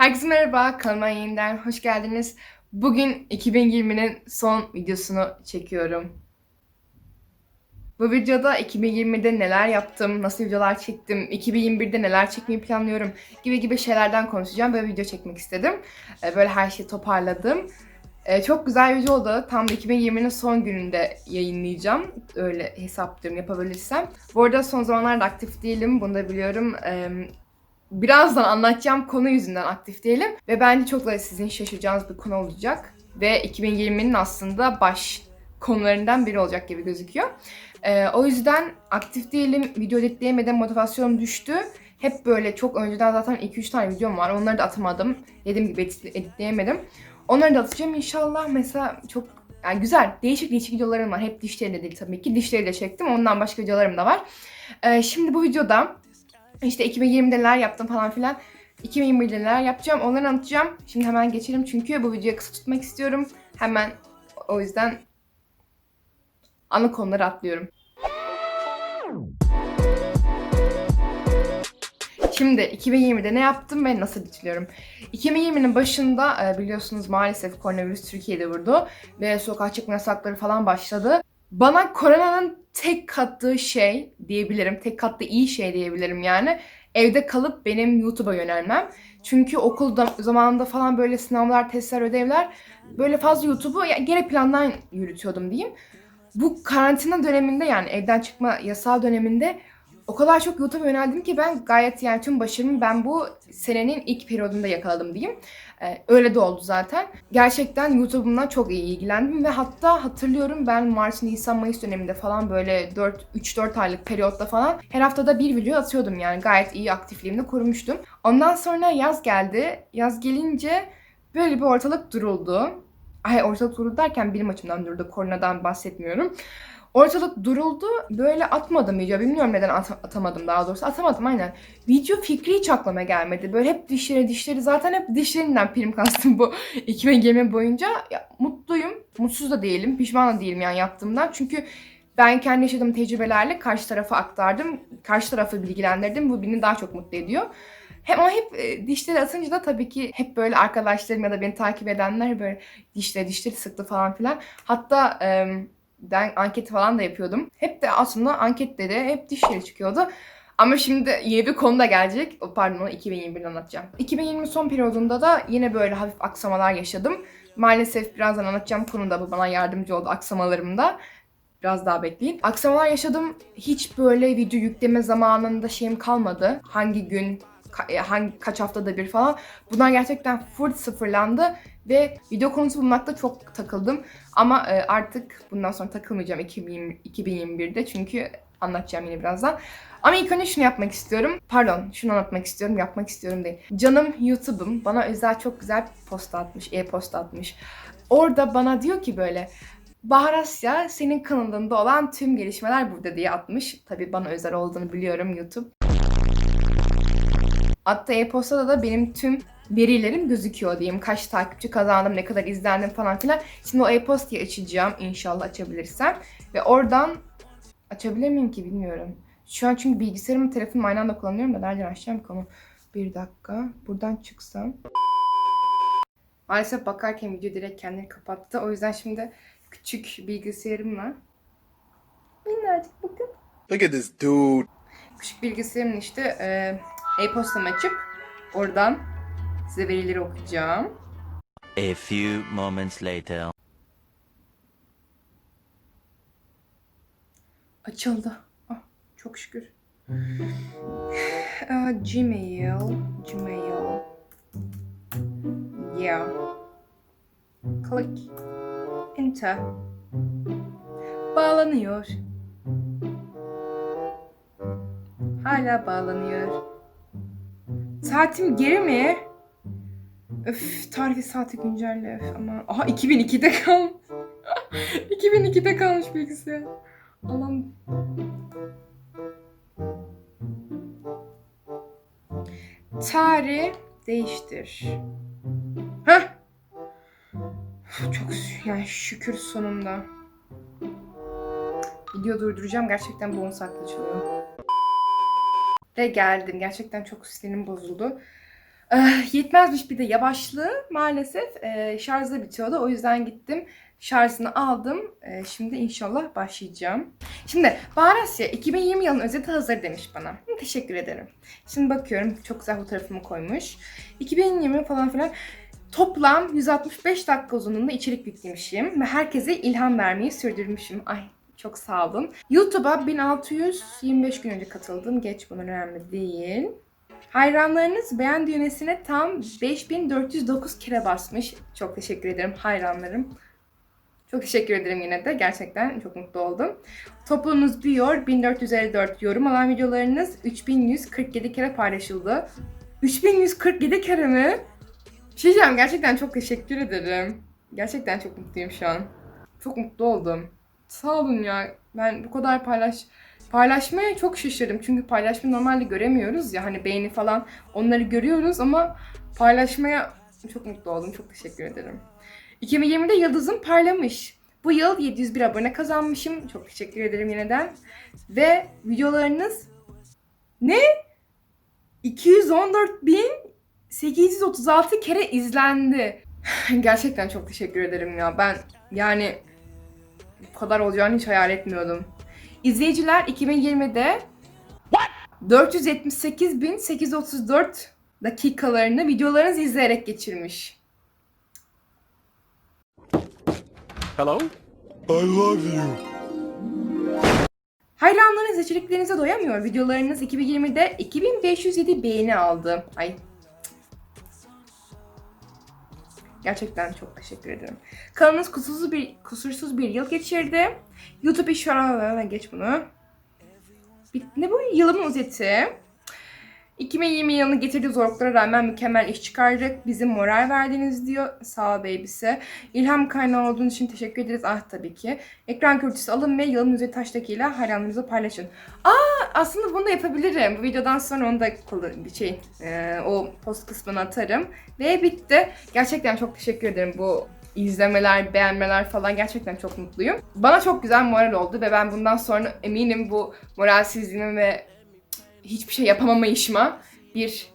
Herkese merhaba, kanalıma yeniden hoş geldiniz. Bugün 2020'nin son videosunu çekiyorum. Bu videoda 2020'de neler yaptım, nasıl videolar çektim, 2021'de neler çekmeyi planlıyorum gibi gibi şeylerden konuşacağım. Böyle video çekmek istedim. Ee, Böyle her şeyi toparladım. Ee, Çok güzel bir video oldu. Tam da 2020'nin son gününde yayınlayacağım. Öyle hesaplıyorum yapabilirsem. Bu arada son zamanlarda aktif değilim. Bunu da biliyorum. Birazdan anlatacağım konu yüzünden aktif değilim. Ve bence çok da sizin şaşıracağınız bir konu olacak. Ve 2020'nin aslında baş konularından biri olacak gibi gözüküyor. Ee, o yüzden aktif değilim. Video editleyemedim. Motivasyonum düştü. Hep böyle çok önceden zaten 2-3 tane videom var. Onları da atamadım. Dediğim gibi edit- editleyemedim. Onları da atacağım inşallah. Mesela çok yani güzel, değişik değişik videolarım var. Hep dişleri de değil tabii ki. Dişleri de çektim. Ondan başka videolarım da var. Ee, şimdi bu videoda işte 2020'de neler yaptım falan filan. 2021'de neler yapacağım onları anlatacağım. Şimdi hemen geçelim çünkü bu videoyu kısa tutmak istiyorum. Hemen o yüzden ana konuları atlıyorum. Şimdi 2020'de ne yaptım ve nasıl bitiriyorum? 2020'nin başında e, biliyorsunuz maalesef koronavirüs Türkiye'de vurdu ve sokağa çıkma yasakları falan başladı. Bana koronanın tek kattığı şey diyebilirim, tek kattığı iyi şey diyebilirim yani. Evde kalıp benim YouTube'a yönelmem. Çünkü okulda zamanında falan böyle sınavlar, testler, ödevler böyle fazla YouTube'u geri plandan yürütüyordum diyeyim. Bu karantina döneminde yani evden çıkma yasağı döneminde o kadar çok YouTube'a yöneldim ki ben gayet yani tüm başarımı ben bu senenin ilk periyodunda yakaladım diyeyim. Ee, öyle de oldu zaten. Gerçekten YouTube'umdan çok iyi ilgilendim ve hatta hatırlıyorum ben Mart, Nisan, Mayıs döneminde falan böyle 4 3-4 aylık periyotta falan her haftada bir video atıyordum yani gayet iyi aktifliğimde korumuştum. Ondan sonra yaz geldi. Yaz gelince böyle bir ortalık duruldu. Ay ortalık duruldu derken benim açımdan durdu. Koronadan bahsetmiyorum. Ortalık duruldu. Böyle atmadım video. Bilmiyorum neden at- atamadım daha doğrusu. Atamadım aynen. Video fikri hiç aklıma gelmedi. Böyle hep dişleri dişleri. Zaten hep dişlerinden prim kastım bu 2020 boyunca. Ya, mutluyum. Mutsuz da değilim. Pişman da değilim yani yaptığımdan. Çünkü ben kendi yaşadığım tecrübelerle karşı tarafa aktardım. Karşı tarafı bilgilendirdim. Bu beni daha çok mutlu ediyor. Hem ama hep e, dişleri atınca da tabii ki hep böyle arkadaşlarım ya da beni takip edenler böyle dişleri dişleri sıktı falan filan. Hatta ben anketi falan da yapıyordum. Hep de aslında ankette de hep dişleri çıkıyordu. Ama şimdi yeni bir konu da gelecek. O, Pardon onu 2021'de anlatacağım. 2020 son periyodunda da yine böyle hafif aksamalar yaşadım. Maalesef birazdan anlatacağım konuda bu bana yardımcı oldu aksamalarımda. Biraz daha bekleyin. Aksamalar yaşadım. Hiç böyle video yükleme zamanında şeyim kalmadı. Hangi gün, ka- e, hangi kaç haftada bir falan. Bunlar gerçekten full sıfırlandı ve video konusu bulmakta çok takıldım. Ama e, artık bundan sonra takılmayacağım 2020, 2021'de çünkü anlatacağım yine birazdan. Ama ilk önce şunu yapmak istiyorum. Pardon, şunu anlatmak istiyorum, yapmak istiyorum değil. Canım YouTube'um bana özel çok güzel bir posta atmış, e-posta atmış. Orada bana diyor ki böyle Bahar Asya senin kanalında olan tüm gelişmeler burada diye atmış. Tabii bana özel olduğunu biliyorum YouTube. Hatta e-postada da benim tüm verilerim gözüküyor diyeyim. Kaç takipçi kazandım, ne kadar izlendim falan filan. Şimdi o e-postayı açacağım inşallah açabilirsem. Ve oradan açabilir miyim ki bilmiyorum. Şu an çünkü bilgisayarımı telefonumu aynı anda kullanıyorum da nereden açacağım ki onu? Bir dakika. Buradan çıksam. Maalesef bakarken video direkt kendini kapattı. O yüzden şimdi küçük bilgisayarımla minnacık bakın. Look at this dude. Küçük bilgisayarımla işte e, e-postamı açıp oradan size verileri okuyacağım. A few moments later. Açıldı. Ah, çok şükür. Aa, Gmail. Gmail. Yeah. Click. Enter. Bağlanıyor. Hala bağlanıyor. Saatim geri mi? Öf, tarihi saati güncelle. Öf, aman. Aha 2002'de kalmış. 2002'de kalmış bilgisayar. Allah'ım. Tarih değiştir. Heh. Çok yani şükür sonunda. Video durduracağım. Gerçekten 10 saatte çalıyor. Ve geldim. Gerçekten çok sinirim bozuldu. Eh, yetmezmiş bir de yavaşlığı maalesef e, şarjda bitiyordu. O yüzden gittim şarjını aldım. E, şimdi inşallah başlayacağım. Şimdi Bahrasya 2020 yılının özeti hazır demiş bana. Teşekkür ederim. Şimdi bakıyorum çok güzel fotoğrafımı koymuş. 2020 falan filan. Toplam 165 dakika uzunluğunda içerik yüklemişim ve herkese ilham vermeyi sürdürmüşüm. Ay çok sağ olun. YouTube'a 1625 gün önce katıldım. Geç bunun önemli değil. Hayranlarınız beğen düğmesine tam 5409 kere basmış. Çok teşekkür ederim hayranlarım. Çok teşekkür ederim yine de. Gerçekten çok mutlu oldum. Toplumunuz büyüyor. 1454 yorum alan videolarınız 3147 kere paylaşıldı. 3147 kere mi? Bir şey. Gerçekten çok teşekkür ederim. Gerçekten çok mutluyum şu an. Çok mutlu oldum. Sağ olun ya. Ben bu kadar paylaş paylaşmaya çok şaşırdım. Çünkü paylaşmayı normalde göremiyoruz ya. Hani beğeni falan onları görüyoruz ama paylaşmaya çok mutlu oldum. Çok teşekkür ederim. 2020'de yıldızım parlamış. Bu yıl 701 abone kazanmışım. Çok teşekkür ederim yeniden. Ve videolarınız ne? 214.836 kere izlendi. Gerçekten çok teşekkür ederim ya. Ben yani bu kadar olacağını hiç hayal etmiyordum. İzleyiciler 2020'de 478.834 dakikalarını videolarınızı izleyerek geçirmiş. Hello? I love you. Hayranlarınız içeriklerinize doyamıyor. Videolarınız 2020'de 2507 beğeni aldı. Ay. Gerçekten çok teşekkür ederim. Kanalınız kusursuz bir kusursuz bir yıl geçirdi. YouTube iş geç bunu. Ne bu yılın özeti? 2020 yılını getirdiği zorluklara rağmen mükemmel iş çıkardık. Bize moral verdiniz diyor. Sağ ol baby'si. İlham kaynağı olduğunuz için teşekkür ederiz. Ah tabii ki. Ekran görüntüsü alın ve yılın özeti taştakiyle hayranlarınızla paylaşın. Aa aslında bunu da yapabilirim. Bu videodan sonra onu da bir şey e, o post kısmına atarım. Ve bitti. Gerçekten çok teşekkür ederim bu izlemeler, beğenmeler falan gerçekten çok mutluyum. Bana çok güzel moral oldu ve ben bundan sonra eminim bu moralsizliğime ve hiçbir şey yapamamayışıma bir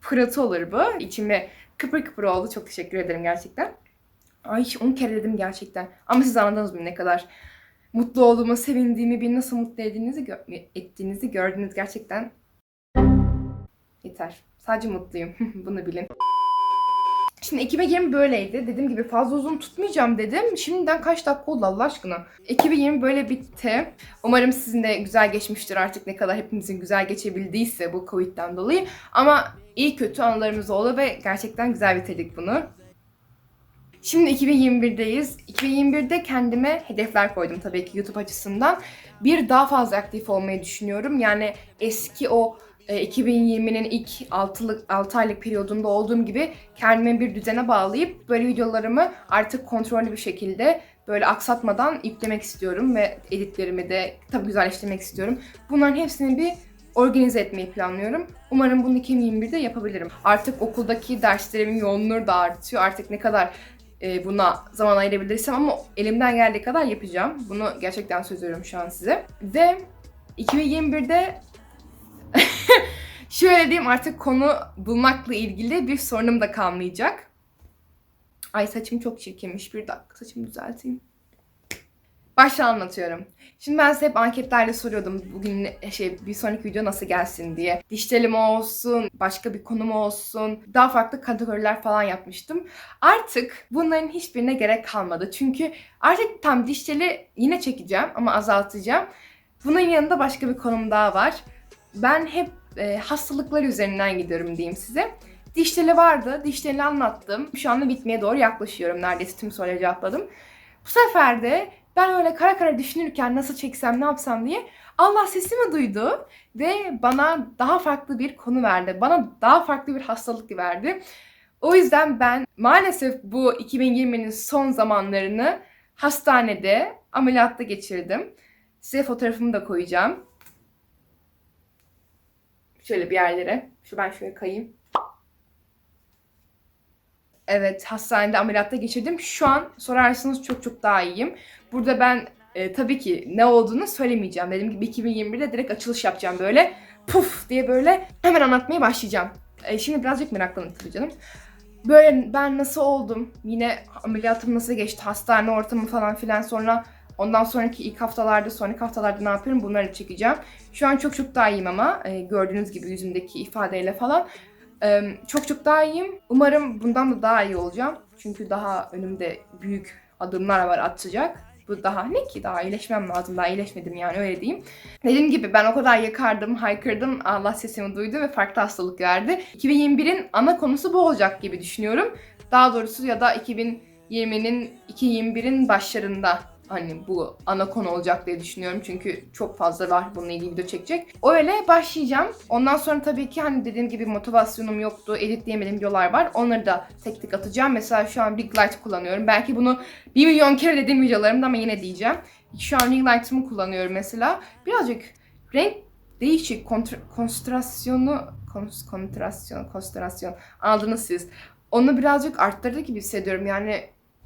pırıltı olur bu. İçime kıpır kıpır oldu. Çok teşekkür ederim gerçekten. Ay 10 kere dedim gerçekten. Ama siz anladınız mı ne kadar mutlu olduğumu, sevindiğimi, beni nasıl mutlu ettiğinizi, gö- ettiğinizi gördünüz gerçekten. Yeter. Sadece mutluyum. Bunu bilin. Şimdi 2020 böyleydi. Dediğim gibi fazla uzun tutmayacağım dedim. Şimdiden kaç dakika oldu Allah aşkına. 2020 böyle bitti. Umarım sizin de güzel geçmiştir artık ne kadar hepimizin güzel geçebildiyse bu Covid'den dolayı. Ama iyi kötü anılarımız oldu ve gerçekten güzel bitirdik bunu. Şimdi 2021'deyiz. 2021'de kendime hedefler koydum tabii ki YouTube açısından. Bir daha fazla aktif olmayı düşünüyorum. Yani eski o 2020'nin ilk 6, 6 aylık periyodunda olduğum gibi kendime bir düzene bağlayıp böyle videolarımı artık kontrollü bir şekilde böyle aksatmadan yüklemek istiyorum ve editlerimi de tabii güzelleştirmek istiyorum. Bunların hepsini bir organize etmeyi planlıyorum. Umarım bunu 2021'de yapabilirim. Artık okuldaki derslerimin yoğunluğu da artıyor. Artık ne kadar e, buna zaman ayırabilirsem ama elimden geldiği kadar yapacağım. Bunu gerçekten söz veriyorum şu an size. Ve 2021'de şöyle diyeyim artık konu bulmakla ilgili bir sorunum da kalmayacak. Ay saçım çok çirkinmiş. Bir dakika saçımı düzelteyim. Başta anlatıyorum. Şimdi ben size hep anketlerle soruyordum bugün şey bir sonraki video nasıl gelsin diye. Diş teli mi olsun, başka bir konu mu olsun, daha farklı kategoriler falan yapmıştım. Artık bunların hiçbirine gerek kalmadı. Çünkü artık tam diş teli yine çekeceğim ama azaltacağım. Bunun yanında başka bir konum daha var. Ben hep e, hastalıklar üzerinden gidiyorum diyeyim size. Diş teli vardı, diş anlattım. Şu anda bitmeye doğru yaklaşıyorum. Neredeyse tüm soruları cevapladım. Bu sefer de ben öyle kara kara düşünürken nasıl çeksem ne yapsam diye Allah sesimi duydu ve bana daha farklı bir konu verdi. Bana daha farklı bir hastalık verdi. O yüzden ben maalesef bu 2020'nin son zamanlarını hastanede ameliyatta geçirdim. Size fotoğrafımı da koyacağım. Şöyle bir yerlere. Şu ben şöyle kayayım. Evet, hastanede ameliyatta geçirdim. Şu an sorarsanız çok çok daha iyiyim. Burada ben e, tabii ki ne olduğunu söylemeyeceğim. Dediğim gibi 2021'de direkt açılış yapacağım böyle. Puf diye böyle hemen anlatmaya başlayacağım. E, şimdi birazcık meraklandım tabii canım. Böyle ben nasıl oldum? Yine ameliyatım nasıl geçti? Hastane ortamı falan filan sonra ondan sonraki ilk haftalarda, sonraki haftalarda ne yapıyorum? Bunları çekeceğim. Şu an çok çok daha iyiyim ama e, gördüğünüz gibi yüzümdeki ifadeyle falan. E, çok çok daha iyiyim. Umarım bundan da daha iyi olacağım. Çünkü daha önümde büyük adımlar var atacak. Bu daha ne ki? Daha iyileşmem lazım. Daha iyileşmedim yani öyle diyeyim. Dediğim gibi ben o kadar yakardım, haykırdım. Allah sesimi duydu ve farklı hastalık verdi. 2021'in ana konusu bu olacak gibi düşünüyorum. Daha doğrusu ya da 2020'nin 2021'in başlarında hani bu ana konu olacak diye düşünüyorum. Çünkü çok fazla var bununla ilgili video çekecek. Öyle başlayacağım. Ondan sonra tabii ki hani dediğim gibi motivasyonum yoktu. Editleyemediğim videolar var. Onları da tek tek atacağım. Mesela şu an Ring Light kullanıyorum. Belki bunu 1 milyon kere dediğim videolarımda ama yine diyeceğim. Şu an Ring Light'ımı kullanıyorum mesela. Birazcık renk değişik. Kontra- konstrasyonu kons- kontrasyon, konstrasyon aldınız siz. Onu birazcık arttırdı gibi hissediyorum. Yani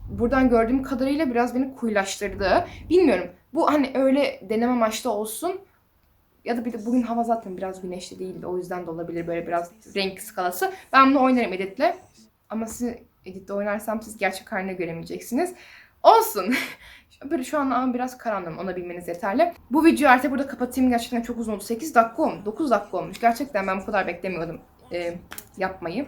buradan gördüğüm kadarıyla biraz beni kuyulaştırdı. Bilmiyorum. Bu hani öyle deneme amaçlı olsun. Ya da bir de bugün hava zaten biraz güneşli değildi. O yüzden de olabilir böyle biraz renk skalası. Ben bunu oynarım editle. Ama siz editte oynarsam siz gerçek haline göremeyeceksiniz. Olsun. Böyle şu an biraz karanlığım. Onu bilmeniz yeterli. Bu videoyu artık burada kapatayım. Gerçekten çok uzun oldu. 8 dakika olmuş. 9 dakika olmuş. Gerçekten ben bu kadar beklemiyordum e, yapmayı.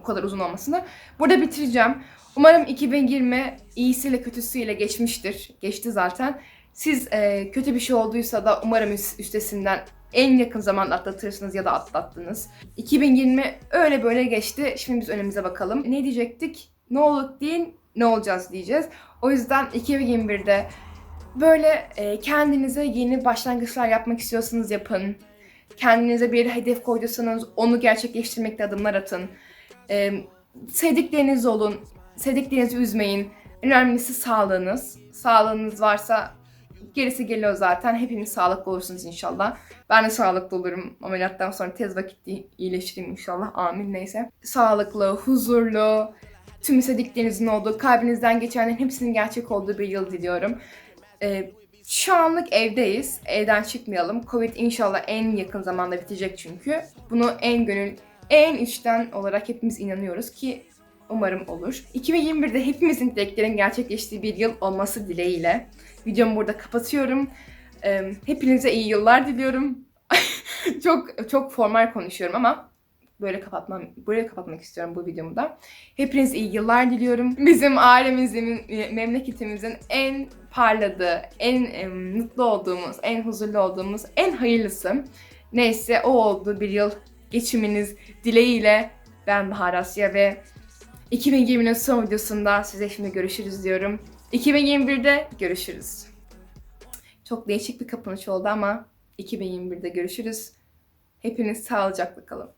O kadar uzun olmasını. Burada bitireceğim. Umarım 2020 iyisiyle kötüsüyle geçmiştir. Geçti zaten. Siz e, kötü bir şey olduysa da umarım üst- üstesinden en yakın zamanda atlatırsınız ya da atlattınız. 2020 öyle böyle geçti. Şimdi biz önümüze bakalım. Ne diyecektik? Ne olduk değil, ne olacağız diyeceğiz. O yüzden 2021'de böyle e, kendinize yeni başlangıçlar yapmak istiyorsanız yapın. Kendinize bir hedef koyduysanız onu gerçekleştirmekte adımlar atın. E, sevdikleriniz olun. Sevdiklerinizi üzmeyin. Önemlisi sağlığınız. Sağlığınız varsa gerisi geliyor zaten. Hepiniz sağlıklı olursunuz inşallah. Ben de sağlıklı olurum. Ameliyattan sonra tez vakitte iyileşirim inşallah. Amin neyse. Sağlıklı, huzurlu, tüm istediklerinizin olduğu, kalbinizden geçenlerin hepsinin gerçek olduğu bir yıl diliyorum. Ee, şu anlık evdeyiz. Evden çıkmayalım. Covid inşallah en yakın zamanda bitecek çünkü. Bunu en gönül, en içten olarak hepimiz inanıyoruz ki umarım olur. 2021'de hepimizin dileklerin gerçekleştiği bir yıl olması dileğiyle. Videomu burada kapatıyorum. Hepinize iyi yıllar diliyorum. çok çok formal konuşuyorum ama böyle kapatmam, böyle kapatmak istiyorum bu videomu da. Hepinize iyi yıllar diliyorum. Bizim ailemizin, memleketimizin en parladığı, en e, mutlu olduğumuz, en huzurlu olduğumuz, en hayırlısı. Neyse o oldu bir yıl geçiminiz dileğiyle ben Bahar Asya ve 2020'nin son videosunda size şimdi görüşürüz diyorum. 2021'de görüşürüz. Çok değişik bir kapanış oldu ama 2021'de görüşürüz. Hepiniz sağlıcakla kalın.